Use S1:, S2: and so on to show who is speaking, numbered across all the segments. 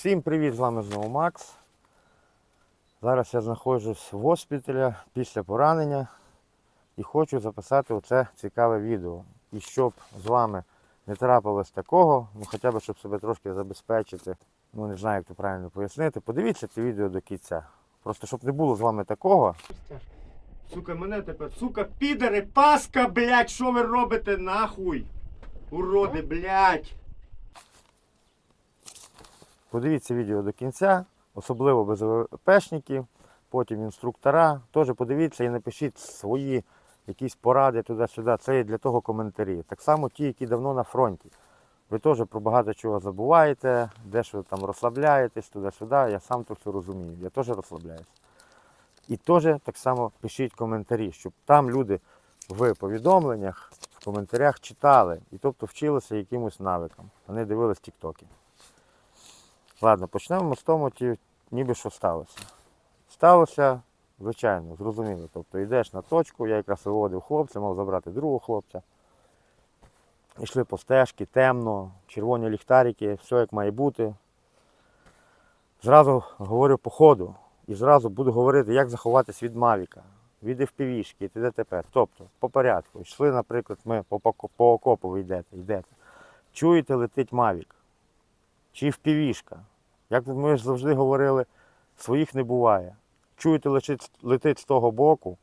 S1: Всім привіт, з вами знову Макс. Зараз я знаходжусь в госпіталі після поранення і хочу записати оце цікаве відео. І щоб з вами не трапилось такого, ну хоча б щоб себе трошки забезпечити, ну не знаю, як це правильно пояснити. Подивіться це відео до кінця. Просто щоб не було з вами такого. Сука, мене тепер, сука, підари, паска, блядь, що ви робите нахуй? Уроди, блядь. Подивіться відео до кінця, особливо без ВПшників, потім інструктора. Теж подивіться і напишіть свої якісь поради туди-сюди. Це є для того коментарі. Так само ті, які давно на фронті. Ви теж про багато чого забуваєте, дещо там розслабляєтесь туди-сюди. Я сам то все розумію. Я теж розслабляюсь. І теж так само пишіть коментарі, щоб там люди в повідомленнях, в коментарях читали і тобто вчилися якимось навикам. Вони дивились тіктоки. Ладно, почнемо з того, ті- ніби що сталося. Сталося, звичайно, зрозуміло. Тобто йдеш на точку, я якраз виводив хлопця, мав забрати другого хлопця. Йшли по стежці, темно, червоні ліхтарики, все як має бути. Зразу говорю по ходу. І зразу буду говорити, як заховатись від Мавіка, від FPV-шки і т.д. Тобто, по порядку. Йшли, наприклад, ми по, по, по окопу йдете, йдете. Чуєте, летить Мавік чи впівішка. Як ми ж завжди говорили, своїх не буває. Чуєте, летить, летить з того боку,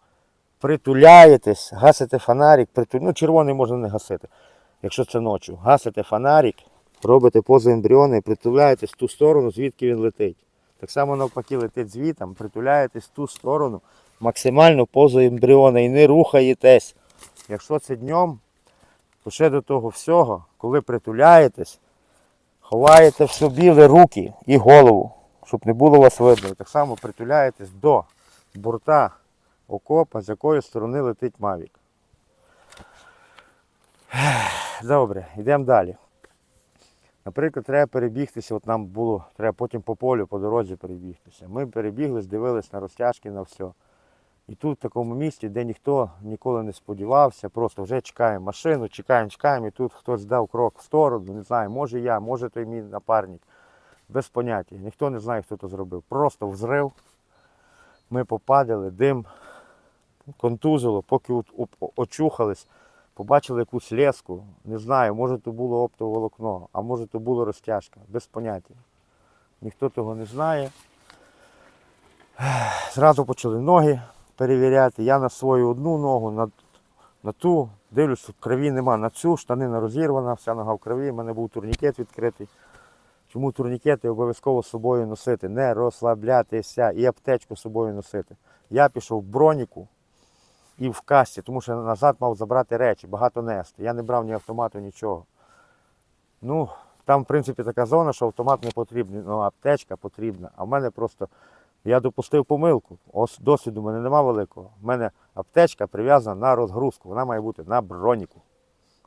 S1: притуляєтесь, гасите фонарик, приту... ну червоний можна не гасити, якщо це ночі. Гасите фонарик, робите позу ембріони притуляєтесь в ту сторону, звідки він летить. Так само навпаки летить звітом, притуляєтесь в ту сторону, максимально позу ембріона і не рухаєтесь. Якщо це днем, то ще до того всього, коли притуляєтесь, Ховаєте в собі руки і голову, щоб не було вас видно. Так само притуляєтесь до борта окопа, з якої сторони летить Мавік. Добре, йдемо далі. Наприклад, треба перебігтися, от нам було, треба потім по полю, по дорозі перебігтися. Ми перебігли, дивились на розтяжки, на все. І тут в такому місці, де ніхто ніколи не сподівався, просто вже чекаємо машину, чекаємо, чекаємо, і тут хтось дав крок в сторону, не знаю, може я, може той мій напарник. Без поняття. Ніхто не знає, хто це зробив. Просто взрив. Ми попадали, дим, контузило, поки очухались, побачили якусь леску. Не знаю, може то було оптоволокно, а може то було розтяжка. Без поняття. Ніхто того не знає. Зразу почали ноги перевіряти. Я на свою одну ногу, на, на ту, дивлюсь, крові нема на цю, штанина розірвана, вся нога в крові, в мене був турнікет відкритий. Чому турнікети обов'язково з собою носити, не розслаблятися і аптечку з собою носити. Я пішов в броніку і в касті, тому що назад мав забрати речі, багато нести. Я не брав ні автомату, нічого. Ну, там, в принципі, така зона, що автомат не потрібен, ну, аптечка потрібна. А в мене просто я допустив помилку. Ось досвіду в мене нема великого. У мене аптечка прив'язана на розгрузку. Вона має бути на броніку.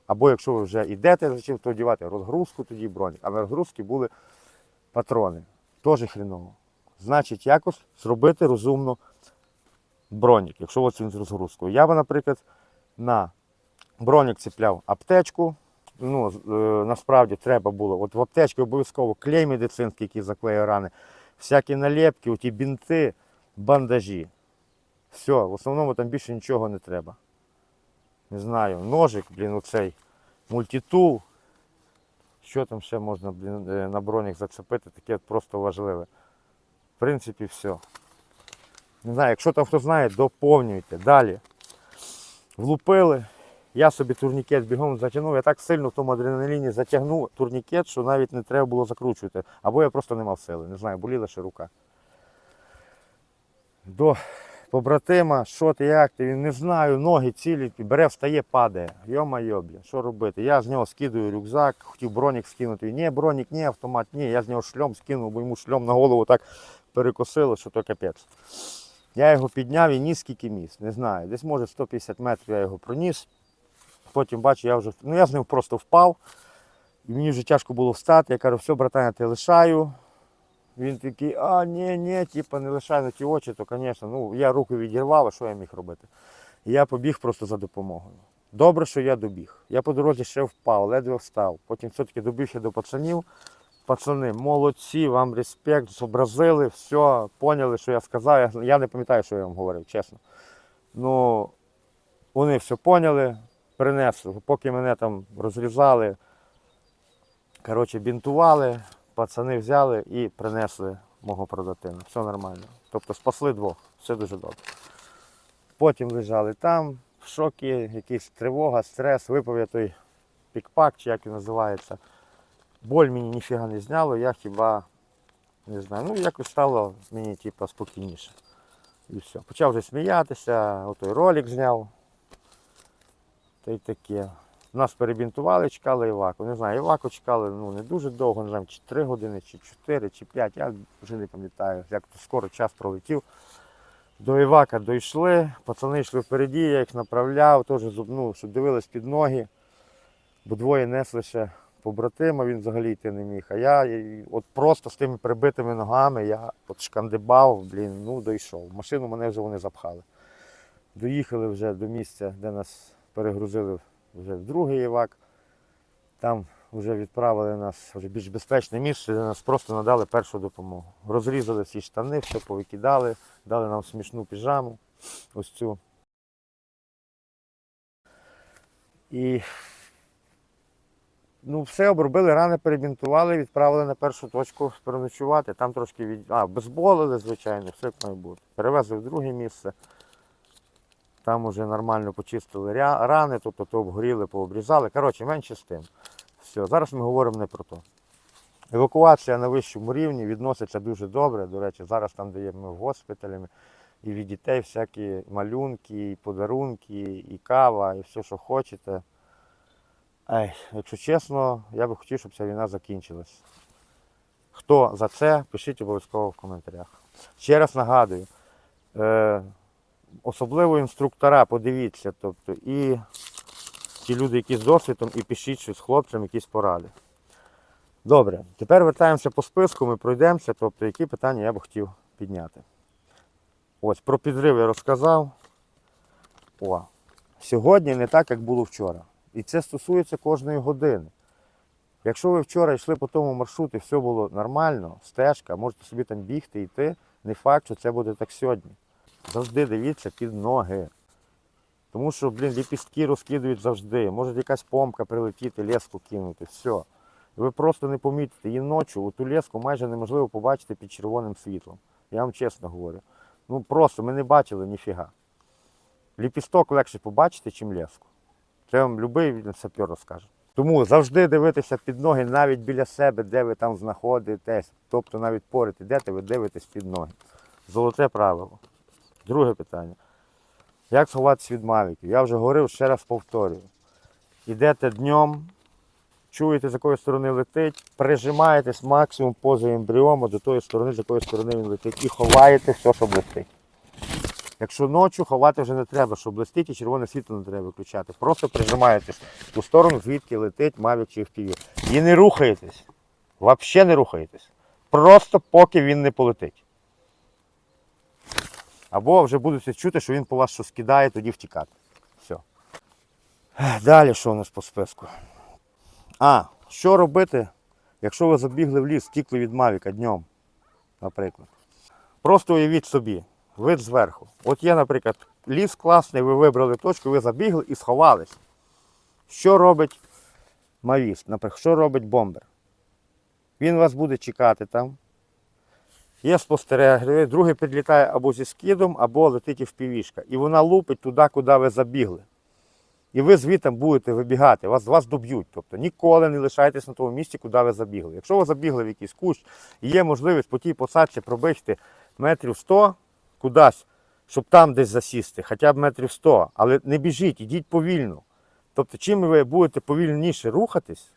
S1: Або якщо ви вже йдете за чим, то одягати розгрузку, тоді бронік. А на розгрузці були патрони. Теж хріново. Значить, якось зробити розумно бронік, якщо ось він з розгрузкою. Я би, наприклад, на бронік цепляв аптечку. Ну, е, насправді треба було. От в аптечці обов'язково клей медицинський, який заклеює рани, всякі налепки, оті бінти, бандажі. Все, в основному там більше нічого не треба. Не знаю, ножик, блін, оцей мультитул. Що там ще можна блін, е, на бронях зацепити, таке просто важливе. В принципі, все. Не знаю, якщо там хто знає, доповнюйте. Далі. Влупили. Я собі турнікет бігом затягнув. Я так сильно в тому адреналіні затягнув турнікет, що навіть не треба було закручувати. Або я просто не мав сили. Не знаю, боліла ще рука. До побратима, що ти, як ти, він не знаю, ноги цілі, бере, встає, падає. Йо-майо, що робити? Я з нього скидую рюкзак, хотів бронік скинути. Ні, бронік, ні, автомат, ні. Я з нього шльом скинув, бо йому шльом на голову так перекосило, що то капець. Я його підняв і ніс скільки міс, не знаю. Десь може 150 метрів я його проніс. Потім бачу, я вже ну я з ним просто впав. І мені вже тяжко було встати. Я кажу, все, братан, тебе лишаю. Він такий, а ні, ні, типа не лишай на ті очі, то, звісно, ну, я руку відірвав, а що я міг робити? І я побіг просто за допомогою. Добре, що я добіг. Я по дорозі ще впав, ледве встав. Потім все-таки добіг я до пацанів, Пацани, молодці, вам респект, зобразили, все, поняли, що я сказав. Я не пам'ятаю, що я вам говорив, чесно. Ну, вони все поняли, принесли. Поки мене там розрізали, коротше, бінтували, пацани взяли і принесли мого продатина. Все нормально. Тобто спасли двох, все дуже добре. Потім лежали там, в шокі, якась тривога, стрес, випав я той пікпак, чи як він називається. Боль мені ніфіга не зняло, я хіба не знаю. Ну, якось стало мені типу, спокійніше. І все. Почав вже сміятися, отой ролик зняв. Та й таке. Нас перебінтували, чекали Іваку. Не знаю, Іваку чекали ну, не дуже довго, не знаю, чи 3 години, чи 4, чи 5, я вже не пам'ятаю, як то скоро час пролетів. До Івака дійшли, пацани йшли впереді, я їх направляв, теж ну, щоб дивились під ноги, бо двоє несли ще побратима, він взагалі йти не міг. А я от просто з тими прибитими ногами я от шкандибав, блін, ну дійшов. Машину мене вже вони запхали. Доїхали вже до місця, де нас перегрузили вже в другий Івак. Там вже відправили нас в більш безпечне місце, де нас просто надали першу допомогу. Розрізали всі штани, все повикидали, дали нам смішну піжаму, ось цю. І ну, все обробили, рани перебінтували, відправили на першу точку переночувати. Там трошки від... а, безболили, звичайно, все як має бути. Перевезли в друге місце. Там вже нормально почистили рани, тобто то обгоріли, пообрізали. Коротше, менше з тим. Все, зараз ми говоримо не про то. Евакуація на вищому рівні відноситься дуже добре. До речі, зараз там, де є ми в госпіталі, і від дітей всякі малюнки, і подарунки, і кава, і все, що хочете. Ей, якщо чесно, я би хотів, щоб ця війна закінчилась. Хто за це, пишіть обов'язково в коментарях. Ще раз нагадую, е, особливо інструктора, подивіться, тобто, і ті люди, які з досвідом, і пишіть щось хлопцям, якісь поради. Добре, тепер вертаємося по списку, ми пройдемося, тобто, які питання я би хотів підняти. Ось, про підрив я розказав. О, сьогодні не так, як було вчора. І це стосується кожної години. Якщо ви вчора йшли по тому маршруту і все було нормально, стежка, можете собі там бігти, йти, не факт, що це буде так сьогодні. Завжди дивіться під ноги. Тому що, блін, ліпістки розкидують завжди. Може якась помка прилетіти, леску кинути, все. Ви просто не помітите. І ночі ту леску майже неможливо побачити під червоним світлом. Я вам чесно говорю. Ну просто ми не бачили ніфіга. Ліпісток легше побачити, чим леску. Це вам будь-який сапер розкаже. Тому завжди дивитися під ноги навіть біля себе, де ви там знаходитесь. Тобто навіть поряд ідете, ви дивитесь під ноги. Золоте правило. Друге питання. Як сховатися від мавіків? Я вже говорив, ще раз повторюю. Ідете днем, чуєте, з якої сторони летить, прижимаєтесь максимум поза ембріома до тої сторони, з якої сторони він летить, і ховаєте все, що блистить. Якщо ночі ховати вже не треба, щоб блистить і червоне світло не треба виключати. Просто прижимаєтесь ту сторону, звідки летить Mavic чи FPV. І не рухаєтесь. Взагалі не рухаєтесь. Просто поки він не полетить. Або вже будете чути, що він по вас щось кидає, тоді втікати. Все. Далі що у нас по списку? А, що робити, якщо ви забігли в ліс, втікли від Мавіка днем, наприклад. Просто уявіть собі, вид зверху. От є, наприклад, ліс класний, ви вибрали точку, ви забігли і сховались. Що робить мавіст, наприклад, що робить бомбер? Він вас буде чекати там. Є спостереження, другий підлітає або зі скидом, або летить в півішка. І вона лупить туди, куди ви забігли. І ви звідти будете вибігати, вас, вас доб'ють. Тобто ніколи не лишайтесь на тому місці, куди ви забігли. Якщо ви забігли в якийсь кущ, є можливість по тій посадці пробігти метрів 100 кудись, щоб там десь засісти, хоча б метрів 100, але не біжіть, ідіть повільно. Тобто, чим ви будете повільніше рухатись,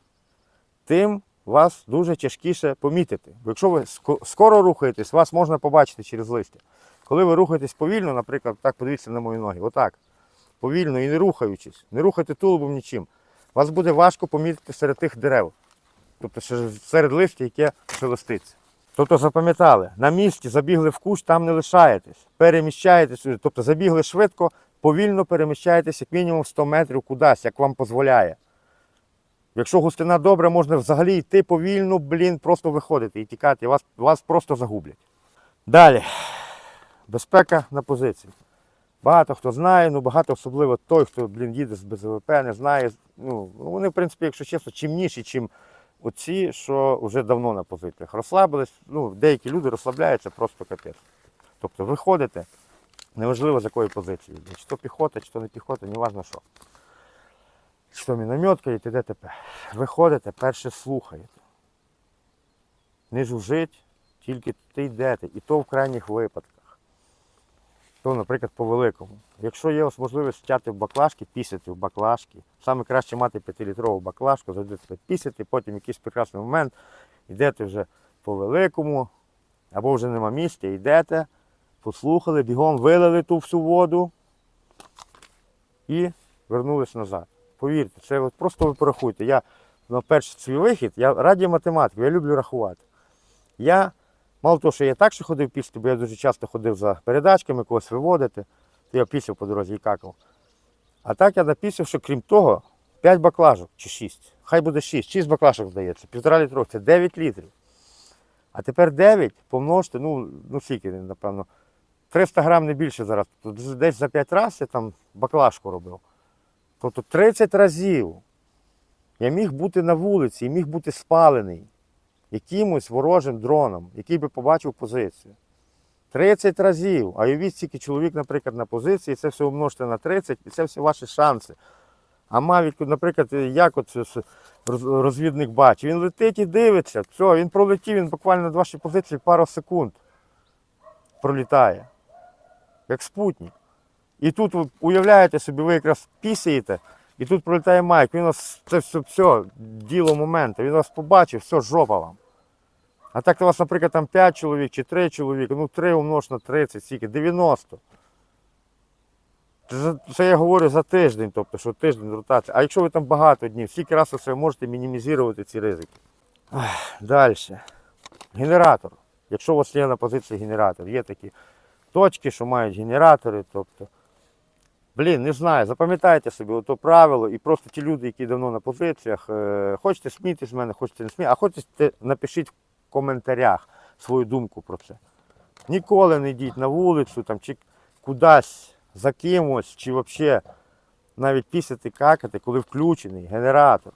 S1: тим вас дуже тяжкіше помітити. Бо якщо ви скоро рухаєтесь, вас можна побачити через листя. Коли ви рухаєтесь повільно, наприклад, так подивіться на мої ноги, отак, повільно і не рухаючись, не рухайте тулубом нічим, вас буде важко помітити серед тих дерев, тобто серед- листя, яке шелеститься. Тобто запам'ятали, на місці забігли в кущ, там не лишаєтесь, переміщаєтесь, тобто забігли швидко, повільно переміщаєтесь як мінімум 100 метрів кудись, як вам дозволяє. Якщо густина добра, можна взагалі йти повільно, блін, просто виходити і тікати, вас, вас просто загублять. Далі. Безпека на позиції. Багато хто знає, ну багато особливо той, хто блін, їде з БЗВП, не знає. Ну, вони, в принципі, якщо чесно, чимніші, чим оці, що вже давно на позиціях. Розслабились, ну, деякі люди розслабляються просто капець. Тобто виходите, неважливо з якої позиції. Чи то піхота, чи то не піхота, неважно що. То мінометка і т.д. т.п. Виходите, перше слухаєте. Не жужить, тільки ти йдете. І то в крайніх випадках. То, наприклад, по великому. Якщо є можливість стяти в баклажки, пісяти в баклажки. Саме краще мати 5-літрову баклажку, зайдете пісяти, потім якийсь прекрасний момент, йдете вже по великому, або вже нема місця, йдете, послухали, бігом вилили ту всю воду і вернулись назад. Повірте, це от просто ви порахуйте. Я на перший свій вихід, я раді математику, я люблю рахувати. Я, мало того, що я так ще ходив після, бо я дуже часто ходив за передачками, когось виводити, то я пісяв по дорозі і какав. А так я написав, що крім того, 5 баклажок чи 6. Хай буде 6, 6 баклажок здається, півтора літров, це 9 літрів. А тепер 9 помножте, ну, ну скільки, напевно, 300 грам не більше зараз. Десь за 5 разів я там баклажку робив. Тобто 30 разів я міг бути на вулиці і міг бути спалений якимось ворожим дроном, який би побачив позицію. 30 разів. А уявіть, стільки чоловік, наприклад, на позиції, це все умножте на 30, і це всі ваші шанси. А Мавік, наприклад, як от розвідник бачить, він летить і дивиться, все, він пролетів, він буквально над ваші позиції пару секунд пролітає. Як спутник. І тут ви уявляєте собі, ви якраз пісяєте, і тут пролітає Майк, він вас це все, все діло моменту, він вас побачив, все, жопа вам. А так у вас, наприклад, там 5 чоловік чи 3 чоловіка, ну 3 умнож на 30, скільки, 90. Це, я говорю за тиждень, тобто, що тиждень ротація. А якщо ви там багато днів, скільки разів ви можете мінімізувати ці ризики. Далі. Генератор. Якщо у вас є на позиції генератор, є такі точки, що мають генератори, тобто. Блін, не знаю, запам'ятайте собі ото правило, і просто ті люди, які давно на позиціях, е, хочете смійтесь з мене, хочете не смійтесь, а хочете напишіть в коментарях свою думку про це. Ніколи не йдіть на вулицю там, чи кудись за кимось, чи взагалі навіть пісяти какати, коли включений генератор.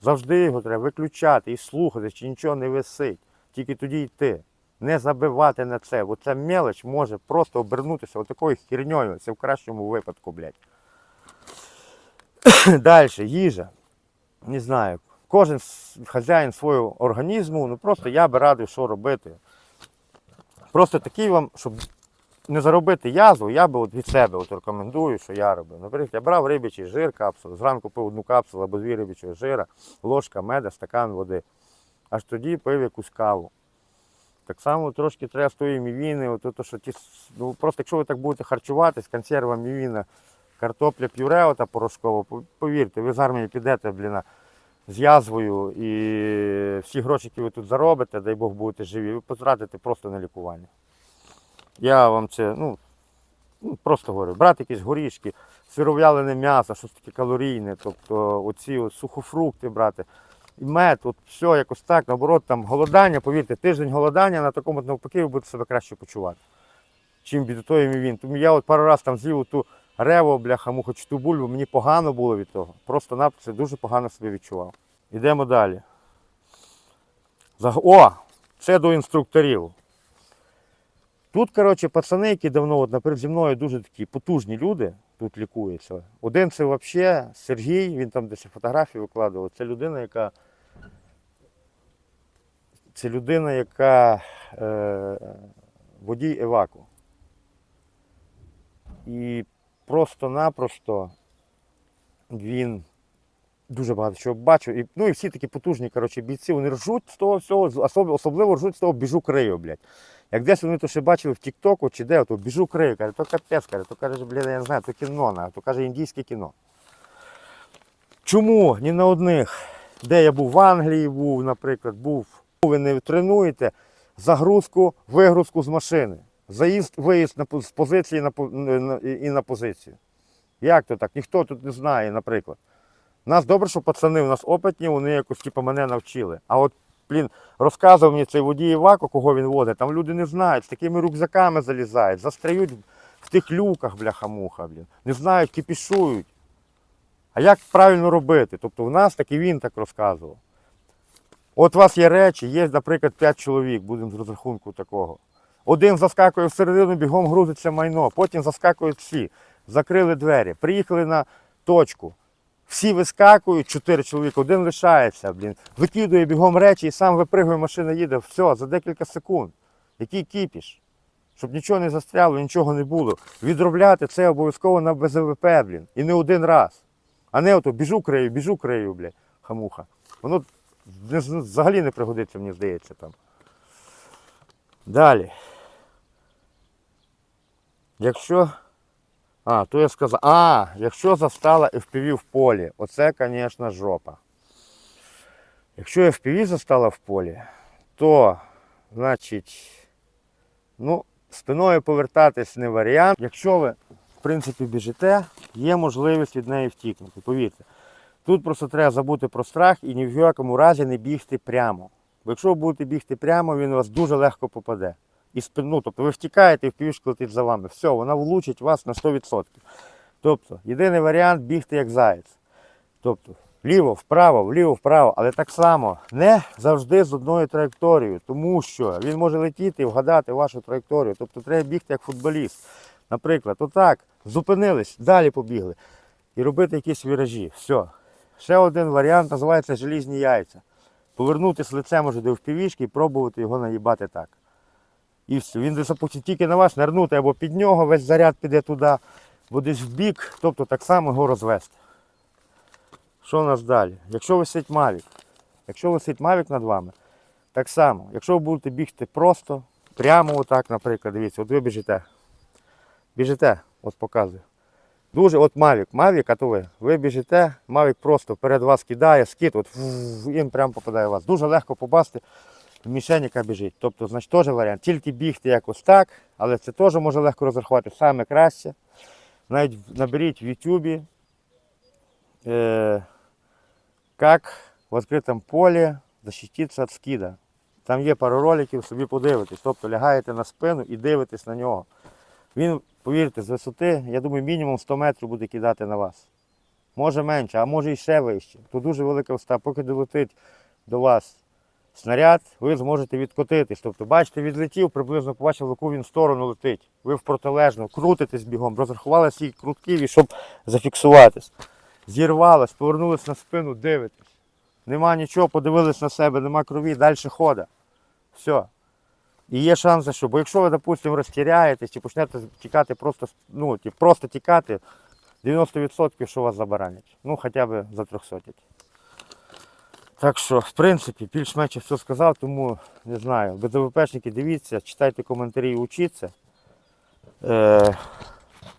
S1: Завжди його треба виключати і слухати, чи нічого не висить. Тільки тоді йти. Не забивати на це, бо ця мелоч може просто обернутися отакою херньою. Це в кращому випадку, блядь. Далі, їжа. Не знаю. Кожен хазяїн свого організму, ну просто я би радив, що робити. Просто такий вам, щоб не заробити язву, я би от від себе от рекомендую, що я робив. Наприклад, я брав рибячий жир, капсулу, зранку пив одну капсулу або дві рибячого жира, ложка меда, стакан води. Аж тоді пив якусь каву. Так само трошки треба з тої мівіни, от то, що ті, ну, просто якщо ви так будете харчуватись, консерва мівіна, картопля пюре ота порошкова, повірте, ви з армії підете, блін, з язвою і всі гроші, які ви тут заробите, дай Бог будете живі, ви потратите просто на лікування. Я вам це, ну, ну просто говорю, брати якісь горішки, сиров'ялене м'ясо, щось таке калорійне, тобто оці от сухофрукти брати. І мед, от все якось так, наоборот, там голодання, повірте, тиждень голодання на такому навпаки ви будете себе краще почувати, чим від того він. Тому я от пару разів там з'їв ту рево, бляха, муха, чи ту бульбу, мені погано було від того. Просто це дуже погано себе відчував. Йдемо далі. О! Це до інструкторів. Тут, коротше, пацани, які давно, от, наприклад, зі мною дуже такі потужні люди тут лікуються. Один це взагалі Сергій, він там десь фотографії викладував. Це людина, яка. Це людина, яка е, водій еваку. І просто-напросто він дуже багато чого бачив. І, ну і всі такі потужні коротше, бійці, вони ржуть з того всього, особливо ржуть з того біжу крию, блядь. Як десь вони то ще бачили в Тіктоку чи де, то біжу крию, каже, то капець, каже, то каже, блядь, я не знаю, то кіно, на, то каже індійське кіно. Чому ні на одних, де я був в Англії, був, наприклад, був, ви не тренуєте загрузку, вигрузку з машини, заїзд, виїзд на, з позиції на, на- і на позицію. Як то так? Ніхто тут не знає, наприклад. Нас добре, що пацани, у нас опитні, вони якось типу, мене навчили. А от, блін, розказував мені цей водій Івако, кого він возить, там люди не знають, з такими рюкзаками залізають, застряють в тих люках, бляха-муха, блін. Не знають, кипішують. А як правильно робити? Тобто в нас так і він так розказував. От у вас є речі, є, наприклад, 5 чоловік, будемо з розрахунку такого. Один заскакує всередину, бігом грузиться майно, потім заскакують всі. Закрили двері, приїхали на точку. Всі вискакують, чотири чоловіка, один лишається, блін. Викидує бігом речі і сам випригує, машина їде. Все, за декілька секунд. Який кіпіш? Щоб нічого не застряло, нічого не було. Відробляти це обов'язково на БЗВП, блін. І не один раз. А не ото біжу крию, біжу крию, блін, хамуха. Воно взагалі не пригодиться, мені здається, там. Далі. Якщо. А, то я сказав. А, якщо застала FPV в полі, оце, звісно, жопа. Якщо FPV застала в полі, то, значить, ну, спиною повертатись не варіант. Якщо ви, в принципі, біжите, є можливість від неї втікнути. Повірте. Тут просто треба забути про страх і ні в якому разі не бігти прямо. Бо якщо ви будете бігти прямо, він у вас дуже легко попаде. І спин- ну, тобто ви втікаєте і впівішка летить за вами. Все, вона влучить вас на 100%. Тобто, єдиний варіант бігти як заєць. Тобто, вліво, вправо, вліво, вправо, але так само не завжди з одною траєкторією, тому що він може летіти і вгадати вашу траєкторію. Тобто треба бігти як футболіст. Наприклад, отак, зупинились, далі побігли. І робити якісь віражі. Все. Ще один варіант називається желізні яйця. Повернутися лицем уже до впівішки і пробувати його наїбати так. І все. Він запустить тільки на вас, нирнути або під нього, весь заряд піде туди, або десь в бік, тобто так само його розвести. Що у нас далі? Якщо висить Мавік, якщо висить Мавік над вами, так само, якщо ви будете бігти просто, прямо отак, наприклад, дивіться, от ви біжите. Біжите, от показую. Дуже, от Мавік, Мавік, а то ви. Ви біжите, Мавік просто перед вас кидає, скид, от він прямо попадає в вас. Дуже легко попасти мішень, яка біжить. Тобто, значить, теж варіант. Тільки бігти якось так, але це теж може легко розрахувати. Саме краще. Навіть наберіть в Ютубі, е, як в відкритому полі защититися від скида. Там є пару роликів, собі подивитесь. Тобто лягаєте на спину і дивитесь на нього. Він, повірте, з висоти, я думаю, мінімум 100 метрів буде кидати на вас. Може менше, а може і ще вище. Тут дуже велика висота. Поки долетить до вас снаряд, ви зможете відкотитись. Тобто, бачите, відлетів, приблизно побачив, в яку він сторону летить. Ви в протилежну, крутитесь бігом, розрахували стільки крутків, і щоб зафіксуватись. Зірвалось, повернулись на спину, дивитесь. Нема нічого, подивились на себе, нема крові, далі хода. Все. І є шанси, що, бо якщо ви, допустимо, розтіряєтесь чи почнете тікати просто, ну, просто тікати, 90% що вас забаранять. Ну, хоча б за 300. Так що, в принципі, більш-менш все сказав, тому не знаю. БДВПшники дивіться, читайте коментарі і учіться. Е,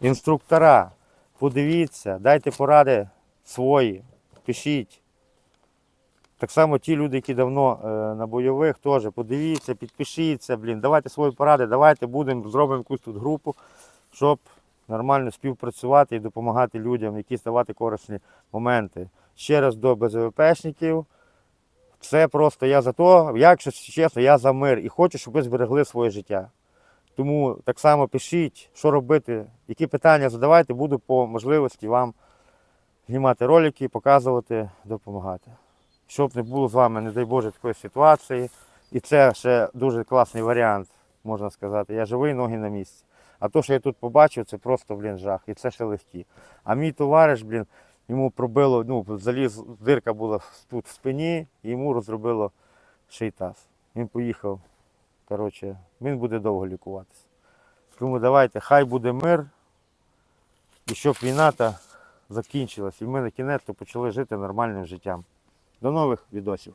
S1: інструктора, подивіться, дайте поради свої, пишіть. Так само ті люди, які давно е, на бойових, теж подивіться, підпишіться, блін, давайте свої поради, давайте будемо, зробимо якусь тут групу, щоб нормально співпрацювати і допомагати людям, якісь давати корисні моменти. Ще раз до БЗВПшників. Це просто я за то, якщо чесно, я за мир і хочу, щоб ви зберегли своє життя. Тому так само пишіть, що робити, які питання задавайте, буду по можливості вам знімати ролики, показувати, допомагати. Щоб не було з вами, не дай Боже, такої ситуації. І це ще дуже класний варіант, можна сказати. Я живий, ноги на місці. А то, що я тут побачив, це просто, блін, жах. І це ще легкі. А мій товариш, блін, йому пробило, ну, заліз, дирка була тут в спині, і йому розробило шейтаз. Він поїхав. Коротше, він буде довго лікуватися. Тому давайте, хай буде мир, і щоб війна та закінчилась. І ми на кінець почали жити нормальним життям. До нових відосів.